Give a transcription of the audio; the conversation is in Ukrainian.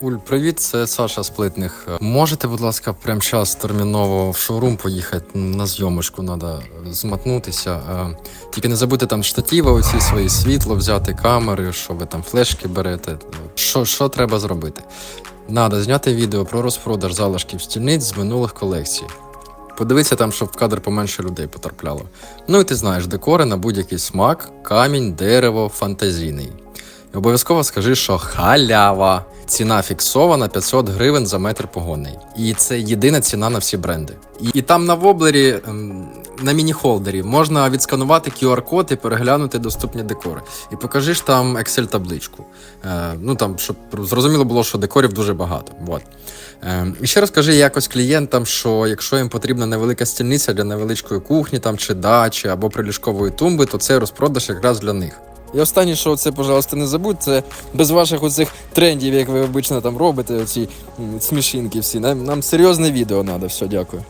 Уль, привіт, це Саша з Плитних. Можете, будь ласка, прямо зараз терміново в шоурум поїхати на зйомочку, треба змотнутися. Е, Тільки не забудьте там штатіва, оці свої світло, взяти камери, що ви там флешки берете. Що, що треба зробити? Надо зняти відео про розпродаж залишків стільниць з минулих колекцій. Подивися там, щоб в кадр поменше людей потрапляло. Ну і ти знаєш, декори на будь-який смак, камінь, дерево, фантазійний. Обов'язково скажи, що халява. Ціна фіксована 500 гривень за метр погонний. І це єдина ціна на всі бренди. І, і там на воблері, ем, на міні-холдері, можна відсканувати QR-код і переглянути доступні декори. І покажи ж там Excel-табличку. Е, ну там, щоб зрозуміло було, що декорів дуже багато. Вот. Е, і ще розкажи якось клієнтам, що якщо їм потрібна невелика стільниця для невеличкої кухні там, чи дачі або приліжкової тумби, то це розпродаж якраз для них. І останнє, що це, пожалуйста, не забудь, це без ваших оцих трендів, як ви обично там робите, оці смішинки всі. Нам, нам серйозне відео треба. Все, дякую.